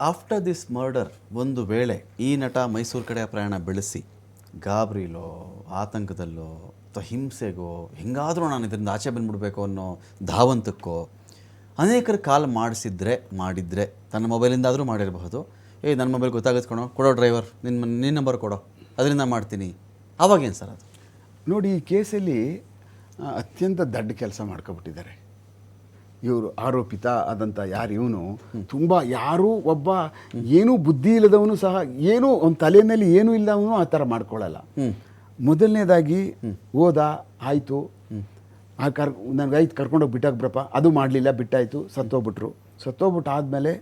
After this murder ಒಂದು ವೇಳೆ ಈ ನಟ ಮೈಸೂರು ಕಡೆ ಪ್ರಯಾಣ ಬೆಳೆಸಿ, ಗಾಬರಿಲೋ, ಆತಂಕದಲ್ಲೋ, ಅಥವಾ ಹಿಂಸೆಗೋ, ಹೆಂಗಾದರೂ ನಾನು ಇದರಿಂದ ಆಚೆ ಬಂದ್ಬಿಡ್ಬೇಕು ಅನ್ನೋ ಧಾವಂತಕ್ಕೋ, ಅನೇಕರ ಕಾಲ್ ಮಾಡಿಸಿದ್ರೆ, ಮಾಡಿದರೆ, ತನ್ನ ಮೊಬೈಲಿಂದಾದರೂ ಮಾಡಿರಬಹುದು. ಏ ನನ್ನ ಮೊಬೈಲ್ ಗೊತ್ತಾಗುತ್ತೆ ಕಣೋ, ಕೊಡೋ ಡ್ರೈವರ್ ನಿನ್ನ ನಿನ್ನ ನಂಬರ್ ಕೊಡೋ, ಅದರಿಂದ ಮಾಡ್ತೀನಿ. ಅವಾಗೇನು ಸರ್ ಅದು? ನೋಡಿ, ಈ ಕೇಸಲ್ಲಿ ಅತ್ಯಂತ ದಡ್ಡ ಕೆಲಸ ಮಾಡ್ಕೊಬಿಟ್ಟಿದ್ದಾರೆ. ಇವರು ಆರೋಪಿತ ಆದಂಥ ಯಾರು ಇವನು? ತುಂಬ ಯಾರೂ ಒಬ್ಬ ಏನೂ ಬುದ್ಧಿ ಇಲ್ಲದವನು ಸಹ ಏನೂ ಅವನ ತಲೆಯಲ್ಲಿ ಏನೂ ಇಲ್ಲದವನು ಆ ಥರ ಮಾಡ್ಕೊಳ್ಳಲ್ಲ. ಮೊದಲನೇದಾಗಿ ಹೋದ ಆಯಿತು. ಆ ಕರ್ ನನಗಾಯ್ತು ಕರ್ಕೊಂಡೋಗಿ ಬಿಟ್ಟಾಗ ಬ್ರಪ್ಪ. ಅದು ಮಾಡಲಿಲ್ಲ ಬಿಟ್ಟಾಯಿತು ಸತ್ತೋಗ್ಬಿಟ್ರು. ಸತ್ತೋಗ್ಬಿಟ್ಟು ಆದಮೇಲೆ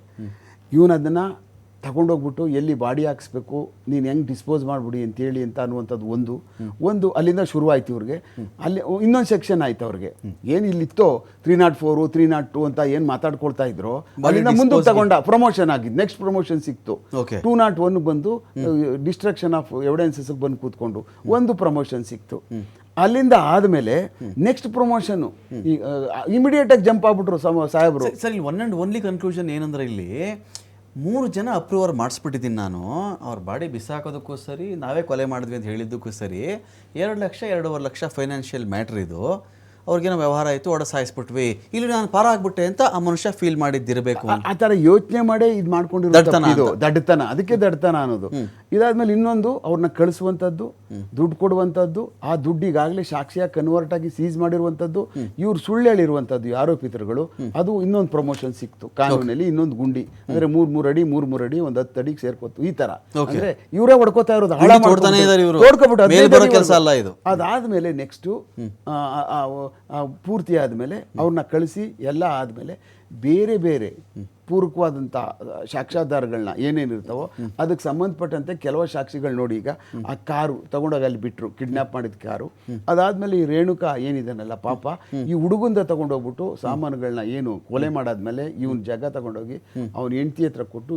ಇವನು ಅದನ್ನು ತಗೊಂಡೋಗ್ಬಿಟ್ಟು ಎಲ್ಲಿ ಬಾಡಿ ಹಾಕ್ಸ್ಬೇಕು ನೀನು ಹೆಂಗೆ ಡಿಸ್ಪೋಸ್ ಮಾಡಿಬಿಡಿ ಅಂತೇಳಿ ಅಂತ ಅನ್ನುವಂಥದ್ದು ಒಂದು. ಒಂದು ಅಲ್ಲಿಂದ ಶುರುವಾಯ್ತು ಇವ್ರಿಗೆ. ಅಲ್ಲಿ ಇನ್ನೊಂದು ಸೆಕ್ಷನ್ ಆಯ್ತು ಅವ್ರಿಗೆ. ಏನು ಇಲ್ಲಿತ್ತೋ three nought four three nought two ಅಂತ ಏನು ಮಾತಾಡ್ಕೊಳ್ತಾ ಇದ್ರು ಅಲ್ಲಿಂದ ಮುಂದೆ ತಗೊಂಡ ಪ್ರಮೋಷನ್ ಆಗಿದ್ದು ನೆಕ್ಸ್ಟ್ ಪ್ರಮೋಷನ್ ಸಿಕ್ತು. ಟೂ ನಾಟ್ ಒನ್ ಬಂದು ಡಿಸ್ಟ್ರಕ್ಷನ್ ಆಫ್ ಎವಿಡೆನ್ಸಸ್ ಬಂದು ಕೂತ್ಕೊಂಡು ಒಂದು ಪ್ರಮೋಷನ್ ಸಿಕ್ತು. ಅಲ್ಲಿಂದ ಆದಮೇಲೆ ನೆಕ್ಸ್ಟ್ ಪ್ರಮೋಷನ್ ಇಮಿಡಿಯೇಟ್ ಆಗಿ ಜಂಪ್ ಆಗ್ಬಿಟ್ರು ಸಾಹೇಬ್ರು. ಸರ್ ಇಲ್ಲಿ ಒನ್ ಆ್ಯಂಡ್ ಓನ್ಲಿ ಕನ್ಕ್ಲೂಷನ್ ಏನಂದ್ರೆ ಇಲ್ಲಿ ಮೂರು ಜನ ಅಪ್ರೂವರ್ ಮಾಡಿಸ್ಬಿಟ್ಟಿದ್ದೀನಿ ನಾನು. ಅವ್ರ ಬಾಡಿ ಬಿಸಾಕೋದಕ್ಕೂ ಸರಿ, ನಾವೇ ಕೊಲೆ ಮಾಡಿದ್ವಿ ಅಂತ ಹೇಳಿದ್ದಕ್ಕೂ ಸರಿ. ಎರಡು ಲಕ್ಷ, ಎರಡೂವರೆ ಲಕ್ಷ ಫೈನಾನ್ಷಿಯಲ್ ಮ್ಯಾಟ್ರ್ ಇದು. ಅವ್ರಿಗೇನೋ ವ್ಯವಹಾರ ಆಯಿತು ಒಡ ಸಾಯಿಸ್ಬಿಟ್ವಿ. ಇಲ್ಲಿ ನಾನು ಪಾರ ಆಗ್ಬಿಟ್ಟೆ ಅಂತ ಆ ಮನುಷ್ಯ ಫೀಲ್ ಮಾಡಿದ್ದಿರಬೇಕು ಆ- ಥರ ಯೋಚನೆ ಮಾಡೇ ಇದು ಮಾಡ್ಕೊಂಡಿರೋ ದಡ್ತನ ಇದು. ದಡ್ಡತನ. ಅದಕ್ಕೆ ದಡ್ತನ ಅನ್ನೋದು. ಇದಾದ್ಮೇಲೆ ಇನ್ನೊಂದು ಅವ್ರನ್ನ ಕಳಿಸುವಂಥದ್ದು ದುಡ್ಡು ಕೊಡುವಂಥದ್ದು ಆ ದುಡ್ಡು ಈಗಾಗಲೇ ಸಾಕ್ಷಿಯಾಗಿ ಕನ್ವರ್ಟ್ ಆಗಿ ಸೀಸ್ ಮಾಡಿರುವಂಥದ್ದು ಇವ್ರು ಸುಳ್ಳು ಹೇಳಿರುವಂಥದ್ದು ಆರೋಪಿತರುಗಳು. ಅದು ಇನ್ನೊಂದು ಪ್ರಮೋಷನ್ ಸಿಕ್ತು ಕಾನೂನಲ್ಲಿ ಇನ್ನೊಂದು ಗುಂಡಿ. ಅಂದ್ರೆ ಮೂರ್ ಮೂರ್ ಅಡಿ ಮೂರ್ ಮೂರು ಅಡಿ ಒಂದು ಹತ್ತು ಅಡಿಗೆ ಸೇರ್ಕೋತು ಈ ತರ. ಅಂದ್ರೆ ಇವರೇ ಹೊಡ್ಕೋತಾ ಇರೋದು ಹಾಳ ಇದು. ಅದಾದ್ಮೇಲೆ ನೆಕ್ಸ್ಟು ಪೂರ್ತಿ ಆದಮೇಲೆ ಅವ್ರನ್ನ ಕಳಿಸಿ ಎಲ್ಲ ಆದಮೇಲೆ ಬೇರೆ ಬೇರೆ ಪೂರಕವಾದಂಥ ಸಾಕ್ಷಾಧಾರಗಳನ್ನ ಏನೇನಿರ್ತಾವೋ ಅದಕ್ಕೆ ಸಂಬಂಧಪಟ್ಟಂತೆ ಕೆಲವು ಸಾಕ್ಷಿಗಳು ನೋಡಿ ಈಗ ಆ ಕಾರು ತಗೊಂಡಾಗ ಅಲ್ಲಿ ಬಿಟ್ಟರು ಕಿಡ್ನಾಪ್ ಮಾಡಿದ ಕಾರು. ಅದಾದ್ಮೇಲೆ ಈ ರೇಣುಕಾ ಏನಿದಾನಲ್ಲ ಪಾಪ ಈ ಹುಡುಗಂದ ತಗೊಂಡೋಗ್ಬಿಟ್ಟು ಸಾಮಾನುಗಳನ್ನ ಏನು ಕೊಲೆ ಮಾಡಾದ್ಮೇಲೆ ಇವನ್ ಜಾಗ ತಗೊಂಡೋಗಿ ಅವನ ಹೆಂಡತಿ ಹತ್ರ ಕೊಟ್ಟು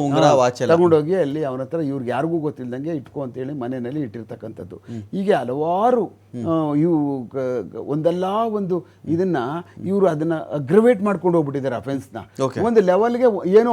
ಉಂಗುರ ತಗೊಂಡೋಗಿ ಅಲ್ಲಿ ಅವನ ಹತ್ರ ಇವ್ರಿಗೆ ಯಾರಿಗೂ ಗೊತ್ತಿಲ್ದಂಗೆ ಇಟ್ಕೊ ಅಂತೇಳಿ ಮನೆಯಲ್ಲಿ ಇಟ್ಟಿರ್ತಕ್ಕಂಥದ್ದು. ಹೀಗೆ ಹಲವಾರು ಇವು ಒಂದಲ್ಲ ಒಂದು ಇದನ್ನ ಇವರು ಅದನ್ನ ಅಗ್ರವೇಟ್ ಮಾಡ್ಕೊಂಡು ಹೋಗ್ಬಿಟ್ಟಿದ್ದಾರೆ ಅಫೆನ್ಸ್ನ. ಒಂದು ಲೆವೆಲ್ಗೆ ಏನೋ